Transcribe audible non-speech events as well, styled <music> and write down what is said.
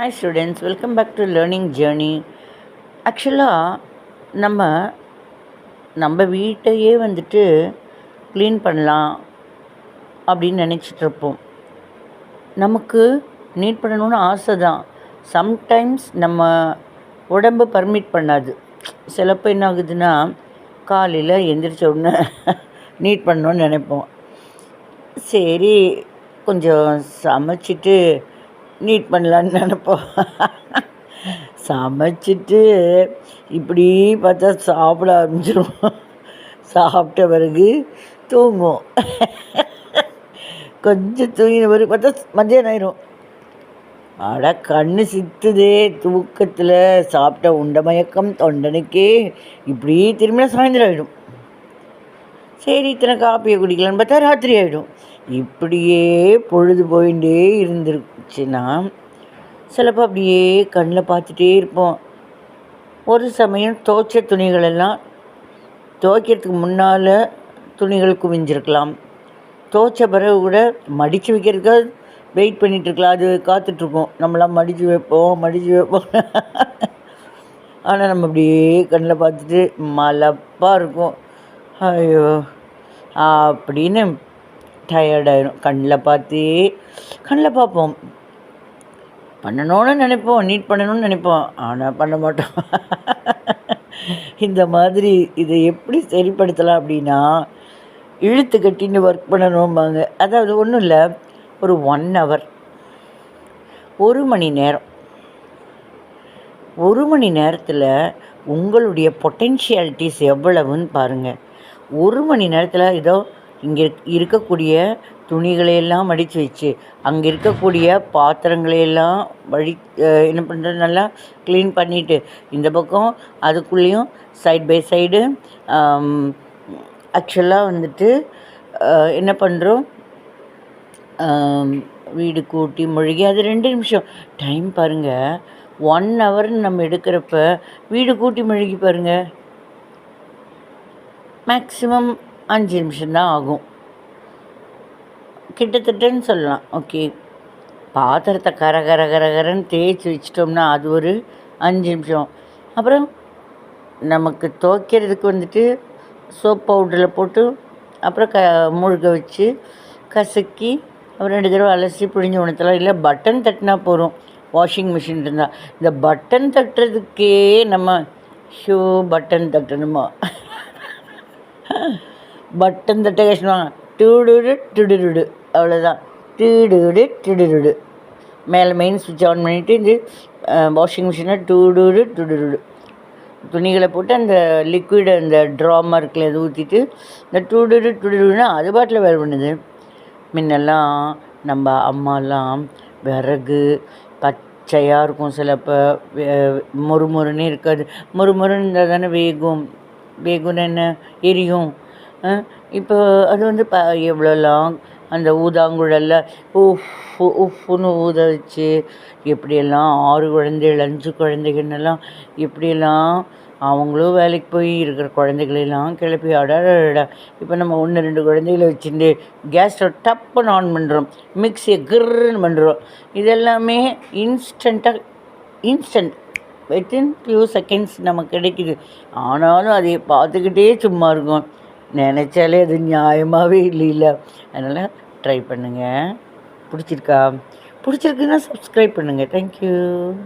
Hi students welcome back to learning journey ஆக்சுவலாக நம்ம நம்ம வீட்டையே வந்துட்டு க்ளீன் பண்ணலாம் அப்படின்னு நினச்சிட்ருப்போம் நமக்கு நீட் பண்ணணும்னு ஆசை தான் சம்டைம்ஸ் நம்ம உடம்பு பர்மிட் பண்ணாது. சிலப்போ என்ன ஆகுதுன்னா காலையில் எந்திரிச்ச உடனே <laughs> நீட் பண்ணணும்னு நினைப்போம். சரி கொஞ்சம் சமைச்சிட்டு நீட் பண்ணலான்னு நினப்போம். சமைச்சிட்டு இப்படி பார்த்தா சாப்பிட ஆரம்பிச்சிருவோம். சாப்பிட்ட பிறகு தூங்குவோம். கொஞ்சம் தூங்கின பிறகு பார்த்தா மத்தியானம் ஆயிரும். அட கண்ணு சித்துதே தூக்கத்தில் சாப்பிட்ட உண்ட மயக்கம் தொண்டனுக்கே இப்படி திரும்பினா சாயந்தரம் ஆகிடும் சரி இத்தனை காப்பியை குடிக்கலான்னு பார்த்தா ராத்திரி ஆகிடும் இப்படியே பொழுது போயிட்டே இருந்துருச்சுன்னா சிலப்போ அப்படியே கண்ணில் பார்த்துட்டே இருப்போம். ஒரு சமயம் துவைச்ச துணிகளெல்லாம் துவைக்கிறதுக்கு முன்னால் துணிகள் குவிஞ்சிருக்கலாம். துவைச்ச பிறகு கூட மடித்து வைக்கிறதுக்காக வெயிட் பண்ணிகிட்ருக்கலாம் அது காத்துட்ருக்கோம். நம்மளாம் மடித்து வைப்போம் மடித்து வைப்போம். <laughs> ஆனால் நம்ம அப்படியே கண்ணில் பார்த்துட்டு மலப்பாக இருக்கும். ஐயோ. அப்படின்னு டயர்டாயிடும் கண்ணில் பார்த்தே கண்ணில் பார்ப்போம். பண்ணணும்னு நினைப்போம் நீட் பண்ணணும்னு நினைப்போம் ஆனால் பண்ண மாட்டோம். இந்த மாதிரி இதை எப்படி சரிப்படுத்தலாம் அப்படின்னா இழுத்து கட்டின்னு ஒர்க் பண்ணணும்பாங்க. அதாவது ஒன்றும் இல்லை ஒரு ஒன் ஹவர் ஒரு மணி நேரம். ஒரு மணி நேரத்தில் உங்களுடைய பொட்டென்ஷியாலிட்டிஸ் எவ்வளவுன்னு பாருங்கள் ஒரு மணி நேரத்தில் ஏதோ இங்கே இருக்கக்கூடிய துணிகளையெல்லாம் மடித்து வச்சு அங்கே இருக்கக்கூடிய பாத்திரங்களையெல்லாம் வழி என்ன பண்ணுறது நல்லா க்ளீன் பண்ணிவிட்டு இந்த பக்கம் அதுக்குள்ளேயும் சைட் பை சைடு ஆக்சுவலாக வந்துட்டு என்ன பண்ணுறோம் வீடு கூட்டி மொழிகி அது ரெண்டு நிமிஷம். டைம் பாருங்கள் ஒன் ஹவர்னு நம்ம எடுக்கிறப்ப வீடு கூட்டி மொழிகி பாருங்கள் மேக்ஸிமம் அஞ்சு நிமிஷம்தான் ஆகும். கிட்டத்தட்டன்னு சொல்லலாம். ஓகே பாத்திரத்தை கர கர கர கரன்னு தேய்ச்சி வச்சிட்டோம்னா அது ஒரு அஞ்சு நிமிஷம். அப்புறம் நமக்கு துவைக்கிறதுக்கு வந்துட்டு சோப் பவுடரில் போட்டு அப்புறம் க முழுக வச்சு கசக்கி அப்புறம் ரெண்டு தடவை அலசி பிழிஞ்சு உணத்தலாம் இல்லை பட்டன் தட்டினா போகிறோம் வாஷிங் மிஷின் இருந்தால் இந்த பட்டன் தட்டுறதுக்கே நம்ம ஷோ பட்டன் தட்டணுமா? பட்டன் தட்ட கஷ்டமாக டூடுடு டுடுடுடு அவ்வளோதான் டூடுடு டுடுடுடு மேலே மெயின் சுவிட்ச் ஆன் பண்ணிவிட்டு இது வாஷிங் மிஷினை டூடுடு டுடுடுடு துணிகளை போட்டு அந்த லிக்விடை அந்த ட்ராமா இருக்குல்ல அது ஊற்றிட்டு இந்த டூடுடு டுடுடுன்னா அது பாட்டில் வேலை பண்ணுது. முன்னெல்லாம் நம்ம அம்மாலாம் விறகு பச்சையாக இருக்கும் சிலப்போ மொறுமொறுன்னு இருக்காது. மொறுமொறுன்னு இருந்தால் தானே வேகும். வேகும்னு என்ன எரியும் இப்போ அது வந்து ப எவ்வளோலாம்? அந்த ஊதாங்குழலில் உஃப் உஃப்னு ஊத வச்சு எப்படியெல்லாம்? ஆறு குழந்தைகள் அஞ்சு குழந்தைகள்னெல்லாம் எப்படியெல்லாம்? அவங்களும் வேலைக்கு போய் இருக்கிற குழந்தைகளெல்லாம் கிளப்பி அடாடா இப்போ நம்ம ஒன்று ரெண்டு குழந்தைகளை வச்சுட்டு கேஸ் ஸ்டவ் டப்புன்னு ஆன் பண்ணுறோம் மிக்சியை கிர்ன்னு பண்ணுறோம் இதெல்லாமே இன்ஸ்டண்ட்டாக இன்ஸ்டன்ட் வித்தின் ஃபியூ செகண்ட்ஸ் நமக்கு கிடைக்குது. ஆனாலும் அதை பார்த்துக்கிட்டே சும்மா இருக்கும். நினச்சாலே அது நியாயமாகவே இல்லைல்ல. அதனால் ட்ரை பண்ணுங்கள் பிடிச்சிருக்கா? பிடிச்சிருக்குன்னா சப்ஸ்கிரைப் பண்ணுங்கள் தேங்க்யூ